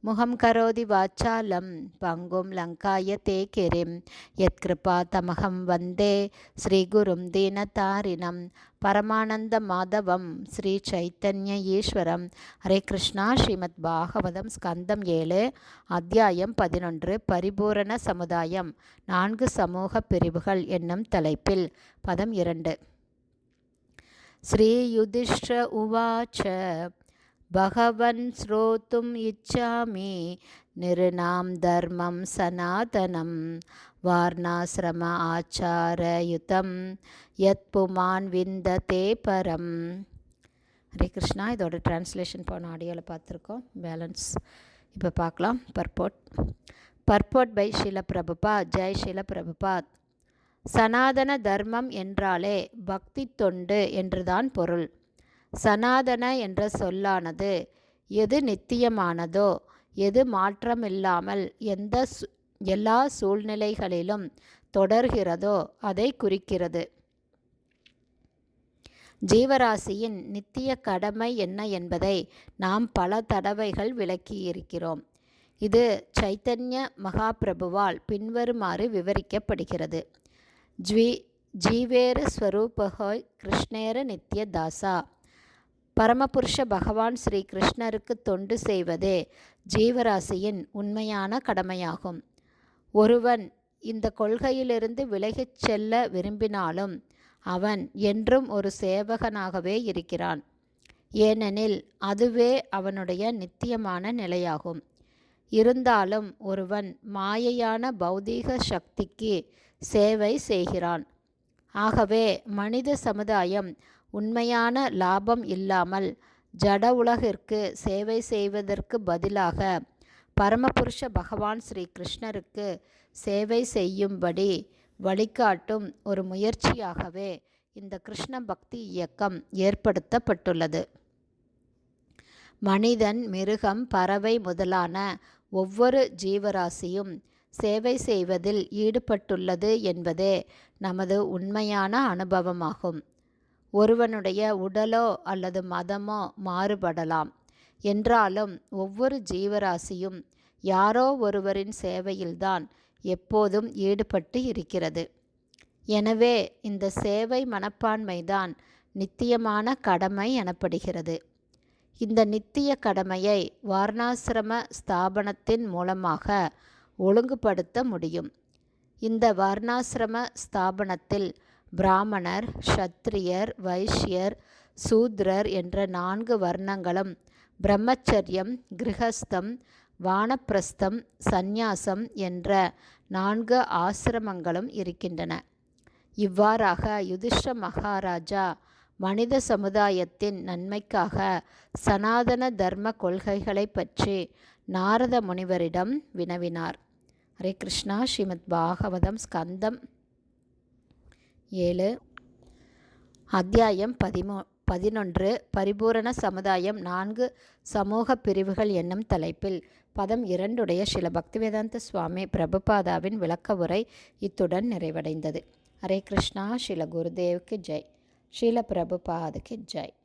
முகம் கரோதி வாச்சாலம் பங்கும் லங்காய தே கிரிம் யத்கிருபா தமகம் வந்தே ஸ்ரீகுரும் தீனதாரிணம் பரமானந்த மாதவம் ஸ்ரீ சைத்தன்ய ஈஸ்வரம். ஹரே கிருஷ்ணா ஸ்ரீமத் பாகவதம் ஸ்கந்தம் ஏழு அத்தியாயம் பதினொன்று பரிபூரண சமுதாயம். நான்கு சமூக பிரிவுகள் என்னும் தலைப்பில் பதம் இரண்டு. ஸ்ரீயுதிஷ்ட உவாச்ச பகவன் ஸ்ரோத்தும் இச்சாமி நிருநாம் தர்மம் சனாதனம். வார்ணாசிரம ஆச்சாரயுதம் யத் புமான் விந்ததே பரம் ஹரே கிருஷ்ணா இதோட டிரான்ஸ்லேஷன் போன ஆடியோவில் பார்த்துருக்கோம். பேலன்ஸ் இப்போ பார்க்கலாம். பர்போட் பர்போட் பை ஷில பிரபுபா ஜெய் ஷில சனாதன தர்மம் என்றாலே பக்தி தொண்டு என்றுதான் பொருள். சனாதன என்ற சொல்லானது. எது நித்தியமானதோ எது மாற்றமில்லாமல் எந்த எல்லா சூழ்நிலைகளிலும் தொடர்கிறதோ அதை குறிக்கிறது. ஜீவராசியின் நித்திய கடமை என்ன என்பதை நாம் பல தடவைகள் விளக்கியிருக்கிறோம். இது சைத்தன்ய மகாபிரபுவால் பின்வருமாறு விவரிக்கப்படுகிறது. ஜ்வி ஜீவேரு ஸ்வரூபகோய் கிருஷ்ணேர நித்ய தாசா. பரமபுருஷ பகவான் ஸ்ரீ கிருஷ்ணருக்கு தொண்டு செய்வதே ஜீவராசியின் உண்மையான கடமையாகும். ஒருவன் இந்த கொள்கையிலிருந்து விலகிச் செல்ல விரும்பினாலும் அவன் என்றும் ஒரு சேவகனாகவே இருக்கிறான். ஏனெனில் அதுவே அவனுடைய நித்தியமான நிலையாகும். இருந்தாலும் ஒருவன் மாயையான பௌதீக சக்திக்கு சேவை செய்கிறான். ஆகவே மனித சமுதாயம் உண்மையான லாபம் இல்லாமல் ஜட உலகிற்கு சேவை செய்வதற்கு பதிலாக பரமபுருஷ பகவான் ஸ்ரீ கிருஷ்ணருக்கு சேவை செய்யும்படி வழிகாட்டும் ஒரு முயற்சியாகவே இந்த கிருஷ்ண பக்தி இயக்கம் ஏற்படுத்தப்பட்டுள்ளது. மனிதன் மிருகம் பறவை முதலான ஒவ்வொரு ஜீவராசியும் சேவை செய்வதில் ஈடுபட்டுள்ளது என்பதே நமது உண்மையான அனுபவமாகும். ஒருவனுடைய உடலோ அல்லது மதமோ மாறுபடலாம். என்றாலும் ஒவ்வொரு ஜீவராசியும் யாரோ ஒருவரின் சேவையில்தான் எப்போதும் ஈடுபட்டு இருக்கிறது. எனவே இந்த சேவை மனப்பான்மைதான் நித்தியமான கடமை எனப்படுகிறது. இந்த நித்திய கடமையை வாரணாசிரம ஸ்தாபனத்தின் மூலமாக ஒழுங்குபடுத்த முடியும். இந்த வர்ணாசிரம ஸ்தாபனத்தில் பிராமணர் ஷத்திரியர் வைஷ்யர் சூத்ரர் என்ற நான்கு வர்ணங்களும் பிரம்மச்சரியம் கிரகஸ்தம் வானப்பிரஸ்தம் சந்நியாசம் என்ற நான்கு ஆசிரமங்களும் இருக்கின்றன. இவ்வாறாக யுதிஷ்ட மகாராஜா மனித சமுதாயத்தின் நன்மைக்காக சனாதன தர்ம கொள்கைகளை பற்றி நாரத முனிவரிடம் வினவினார். ஹரே கிருஷ்ணா. ஸ்ரீமத் பாகவதம் ஸ்கந்தம் ஏழு. அத்தியாயம் பதிமூ பதினொன்று. பரிபூரண சமுதாயம் நான்கு. சமூக பிரிவுகள் என்னும் தலைப்பில். பதம் இரண்டுடைய சில பக்திவேதாந்த சுவாமி பிரபுபாதாவின் விளக்க உரை இத்துடன் நிறைவடைந்தது. ஹரே கிருஷ்ணா. ஸ்ரீல குருதேவுக்கு ஜெய். ஸ்ரீல பிரபுபாதுக்கு ஜெய்.